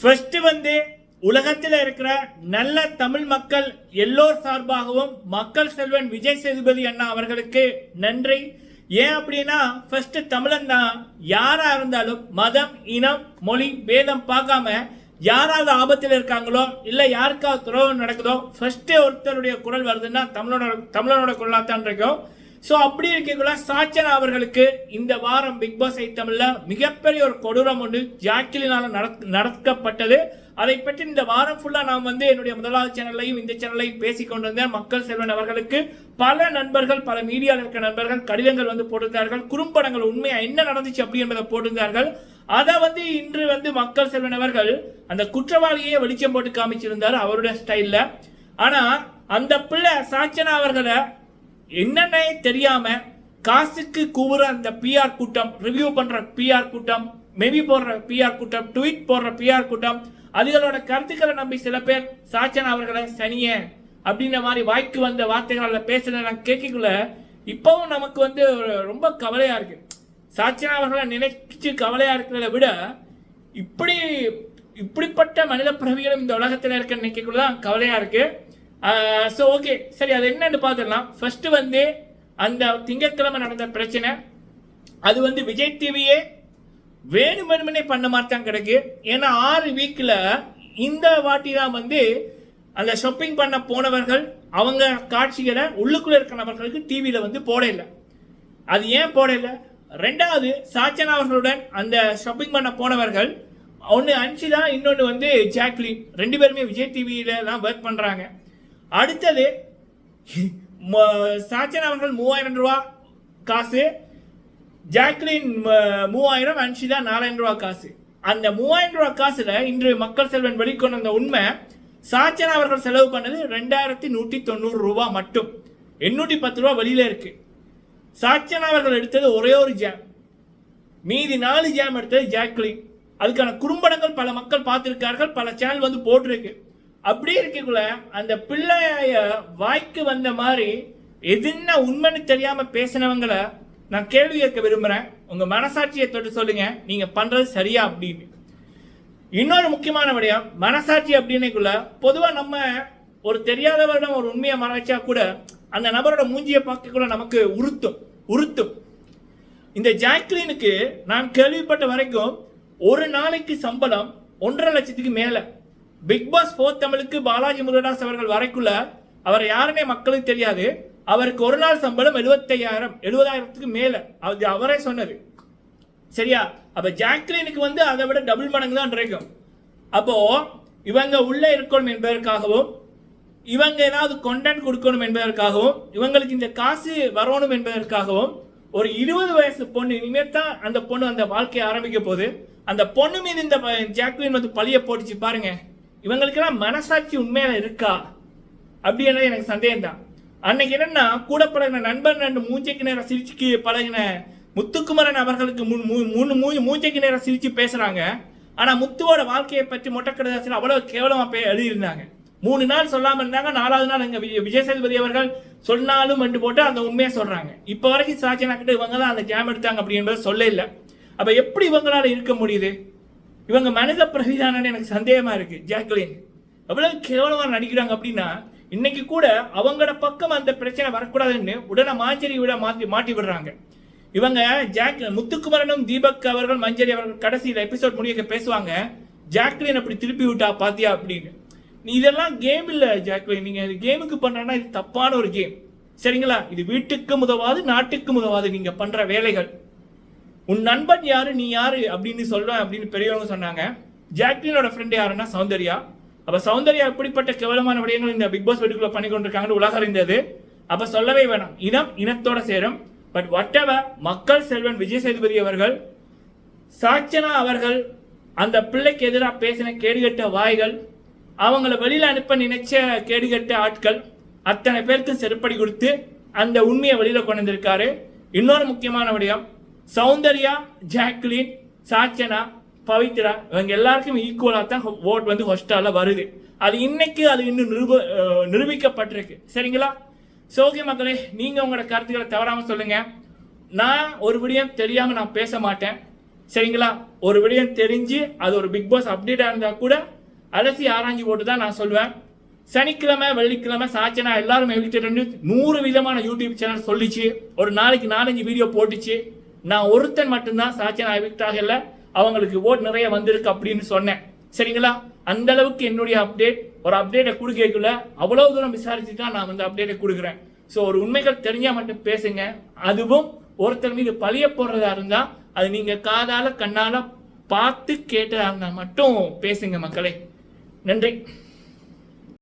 First வந்து உலகத்தில் இருக்கிற நல்ல தமிழ் மக்கள் எல்லோர் சார்பாகவும் மக்கள் செல்வன் விஜய் சேதுபதி அண்ணா அவர்களுக்கு நன்றி. ஏன் அப்படின்னா ஃபர்ஸ்ட் தமிழன் தான் யாரா இருந்தாலும் மதம் இனம் மொழி பேதம் பார்க்காம யாராவது ஆபத்தில் இருக்காங்களோ இல்லை யாருக்காவது துரோகம் நடக்குதோ ஃபர்ஸ்ட் ஒருத்தருடைய குரல் வருதுன்னா தமிழனோட தமிழனோட குரலாக தான் இருக்கும். ஸோ அப்படி இருக்கக்குள்ள சாச்சனா அவர்களுக்கு இந்த வாரம் பிக் பாஸ் ஐ மிகப்பெரிய ஒரு கொடூரம் ஒன்று ஜாக்கிலினால் நடத் நடக்கப்பட்டது. அதை பற்றி இந்த வாரம் ஃபுல்லாக நான் வந்து என்னுடைய முதலாவது சேனல்லையும் இந்த சேனலையும் பேசிக் வந்தேன் மக்கள் செல்வன் அவர்களுக்கு பல நண்பர்கள் பல மீடியாவில் இருக்கிற நண்பர்கள் கடிதங்கள் வந்து போட்டிருந்தார்கள். குறும்படங்கள் உண்மையாக என்ன நடந்துச்சு அப்படி என்பதை போட்டிருந்தார்கள். அதை வந்து இன்று வந்து மக்கள் செல்வன் அவர்கள் அந்த குற்றவாளியே வெளிச்சம் போட்டு காமிச்சிருந்தார் அவருடைய ஸ்டைலில் ஆனால் அந்த பிள்ளை சாச்சனா அவர்களை என்னன்னே தெரியாம காசுக்கு கூவுற அந்த பிஆர் கூட்டம் ரிவ்யூ பண்ற பிஆர் கூட்டம் மெவி போடுற பிஆர் கூட்டம் ட்வீட் போடுற பிஆர் கூட்டம் அதுகளோட கருத்துக்களை நம்பி சில பேர் சாச்சன் அவர்களை சனிய அப்படின்ற மாதிரி வாய்க்கு வந்த வார்த்தைகளில் பேசுன நான் கேட்கக்குள்ள இப்பவும் நமக்கு வந்து ரொம்ப கவலையா இருக்கு. சாச்சன் அவர்களை நினைச்சு கவலையா இருக்கிறத விட இப்படி இப்படிப்பட்ட மனித பிறவிகளும் இந்த உலகத்தில் இருக்க நினைக்கக்குள்ள தான் கவலையா ஸோ ஓகே சரி அது என்னன்னு பார்த்துடலாம். ஃபர்ஸ்ட் வந்து அந்த திங்கட்கிழமை நடந்த பிரச்சனை. அது வந்து விஜய் டிவியே வேணுமென்மனே பண்ண மாதிரி தான் கிடக்கு. ஏன்னா ஆறு வீக்கில் இந்த வாட்டி தான் வந்து அந்த ஷாப்பிங் பண்ண போனவர்கள் அவங்க காட்சிகளை உள்ளுக்குள்ள இருக்கிற நபர்களுக்கு டிவியில் வந்து போடல. அது ஏன் போடல? ரெண்டாவது சாச்சனா அவர்களுடன் அந்த ஷாப்பிங் பண்ண போனவர்கள் ஒன்று அன்சிதா இன்னொன்று வந்து ஜாக்லின். ரெண்டு பேருமே விஜய் டிவியில தான் ஒர்க் பண்ணுறாங்க அடுத்தது ம- அவர்கள் மூவாயிரம் ரூபா காசு ஜாக்லின் மூவாயிரம் அன்ஷிதா நாலாயிரம் ரூபா காசு. அந்த மூவாயிரம் ரூபா காசுல இன்று மக்கள் செல்வன் வெளிக்கொண்டு வந்த உண்மை சாச்சன் அவர்கள் செலவு பண்ணது ரெண்டாயிரத்தி நூற்றி தொண்ணூறு ரூபா மட்டும். எண்ணூற்றி பத்து ரூபா வெளியில இருக்கு. சாச்சன் அவர்கள் எடுத்தது ஒரே ஒரு ஜாம் மீதி நாலு ஜாம் எடுத்தது ஜாக்லின். அதுக்கான குறும்படங்கள் பல மக்கள் பார்த்துருக்கார்கள் பல சேனல் வந்து போட்டிருக்கு. அப்படி இருக்கக்குள்ள அந்த பிள்ளைய வாய்க்கு வந்த மாதிரி எதுன்னா உண்மைன்னு தெரியாம பேசினவங்களை நான் கேள்வி கேட்க விரும்புறேன். உங்க மனசாட்சியை தொட்டு சொல்லுங்க. நீங்க பண்றது சரியா அப்படின்னு. இன்னொரு முக்கியமான விடயம் மனசாட்சி அப்படின்னுக்குள்ள பொதுவா நம்ம ஒரு தெரியாதவரிடம் ஒரு உண்மையை மறைச்சா கூட அந்த நபரோட மூஞ்சியை பார்க்கக்குள்ள நமக்கு உறுத்தும் உறுத்தும். இந்த ஜாக்லினுக்கு நான் கேள்விப்பட்ட வரைக்கும் ஒரு நாளைக்கு சம்பளம் ஒன்றரை லட்சத்துக்கு மேலே. பிக் பாஸ் ஃபோர் தமிழுக்கு பாலாஜி முருகதாஸ் அவர்கள் வரைக்குள்ள அவர் யாருமே மக்களுக்கு தெரியாது. அவருக்கு ஒரு நாள் சம்பளம் எழுபத்தையாயிரம் எழுபதாயிரத்துக்கு மேல. அது அவரே சொன்னது. சரியா? அப்ப ஜாக்லினுக்கு வந்து அதை விட டபுள் மடங்கு தான் கிடைக்கும். அப்போ இவங்க உள்ளே இருக்கணும் என்பதற்காகவும் இவங்க ஏதாவது கொண்டென்ட் கொடுக்கணும் என்பதற்காகவும் இவங்களுக்கு இந்த காசு வரணும் என்பதற்காகவும் ஒரு இருபது வயசு பொண்ணு இனிமேல் தான் அந்த பொண்ணு அந்த வாழ்க்கையை ஆரம்பிக்க போகுது. அந்த பொண்ணு மீது இந்த ஜாக்லின் வந்து பழிய போட்டுச்சு பாருங்க. இவங்களுக்கெல்லாம் மனசாட்சி உண்மையில இருக்கா? அப்படின்றது எனக்கு சந்தேகம் தான் அன்னைக்கு என்னன்னா கூட பழகின நண்பன் ரெண்டு மூஞ்சைக்கு நேரம் சிரிச்சுக்கு பழகின முத்துக்குமரன் அவர்களுக்கு மூணு மூ- மூஞ்சைக்கு நேரம் சிரிச்சு பேசுறாங்க. ஆனா முத்துவோட வாழ்க்கையை பற்றி மொட்டக்கடதாசில் அவ்வளவு கேவலமா பே எழுதியிருந்தாங்க. மூணு நாள் சொல்லாமல் இருந்தாங்க நாலாவது நாள் எங்க விஜய் விஜய் சேதுபதி அவர்கள் சொன்னாலும் என்று போட்டு அந்த உண்மையை சொல்றாங்க. இப்ப வரைக்கும் சாட்சியனா கிட்ட இவங்க தான் அந்த ஜாம் எடுத்தாங்க அப்படின்றத சொல்ல இல்லை. அப்ப எப்படி இவங்களால இருக்க முடியுது? இவங்க மனித பிரவிதானன்னு எனக்கு சந்தேகமாக இருக்குது ஜாக்லின் எவ்வளவு கேவலமாக நடிக்கிறாங்க அப்படின்னா இன்னைக்கு கூட அவங்களோட பக்கம் அந்த பிரச்சனை வரக்கூடாதுன்னு உடனே மாஞ்சரி விட மாற்றி மாட்டி விடுறாங்க. இவங்க ஜாக் முத்துக்குமரனும் தீபக் அவர்கள் மஞ்சரி அவர்கள் கடைசியில் எபிசோட் முடிய பேசுவாங்க. ஜாக்லின் அப்படி திருப்பி விட்டா பாத்தியா அப்படின்னு. நீ இதெல்லாம் கேம் இல்லை ஜாக்லின். நீங்கள் கேமுக்கு பண்றனா இது தப்பான ஒரு கேம் சரிங்களா? இது வீட்டுக்கு உதவாது நாட்டுக்கு உதவாது நீங்கள் பண்ணுற வேலைகள். உன் நண்பன் யாரு? நீ யாரு? அப்படின்னு சொல்றேன் அப்படின்னு பெரியவங்க சொன்னாங்க. ஜாக்லினோட ஃப்ரெண்ட் யாருன்னா சௌந்தர்யா. அப்ப சௌந்தர்யா எப்படிப்பட்ட கேவலமான விடயங்கள் இந்த பிக் பாஸ் வீட்டுக்குள்ள பண்ணி கொண்டிருக்காங்கன்னு உலகம் அறிந்தது. அப்ப சொல்லவே வேணாம். இனம் இனத்தோட சேரும். பட் whatever மக்கள் செல்வன் விஜய் சேதுபதி அவர்கள் சாட்சனா அவர்கள் அந்த பிள்ளைக்கு எதிராக பேசின கேடுகட்ட வாய்கள் அவங்கள வெளியில் அனுப்ப நினைச்ச கேடுகட்ட ஆட்கள் அத்தனை பேருக்கு செருப்படி கொடுத்து அந்த உண்மையை வெளியில் கொண்டு வந்திருக்காரு. இன்னொரு முக்கியமான விடயம் சௌந்தர்யா ஜாக்லின் சாச்சனா பவித்ரா இவங்க எல்லாருக்கும் ஈக்குவலாக தான் ஓட் வந்து ஹொஸ்டால வருது. அது இன்னைக்கு அது இன்னும் நிரூப நிரூபிக்கப்பட்டிருக்கு. சரிங்களா? சோகி மக்களே நீங்கள் உங்களோட கருத்துக்களை தவறாமல் சொல்லுங்கள் நான் ஒரு விடயம் தெரியாமல் நான் பேச மாட்டேன். சரிங்களா? ஒரு விடயம் தெரிஞ்சு அது ஒரு பிக் பாஸ் அப்டேட்டாக இருந்தால் கூட அலசி ஆராய்ஞ்சு போட்டு தான் நான் சொல்லுவேன் சனிக்கிழமை வெள்ளிக்கிழமை சாச்சனா எல்லாரும் எவிக்டட் நூறு விதமான யூடியூப் சேனல் சொல்லிச்சு. ஒரு நாளைக்கு நாலஞ்சு வீடியோ போட்டுச்சு. நான் ஒருத்தன் மட்டும்தான் சாச்சனா விக்டாக இல்லை அவங்களுக்கு ஓட் நிறைய வந்திருக்கு அப்படின்னு சொன்னேன். சரிங்களா? அந்த அளவுக்கு என்னுடைய அப்டேட் ஒரு அப்டேட்டை கொடுக்கக்குள்ள அவ்வளவு தூரம் விசாரிச்சு தான் நான் வந்து அப்டேட்டை கொடுக்குறேன். ஸோ ஒரு உண்மைகள் தெரிஞ்சால் மட்டும் பேசுங்க. அதுவும் ஒருத்தர் மீது பழிய போடுறதா இருந்தால் அது நீங்கள் காதால் கண்ணால் பார்த்து கேட்டதாக இருந்தால் மட்டும் பேசுங்க மக்களே. நன்றி.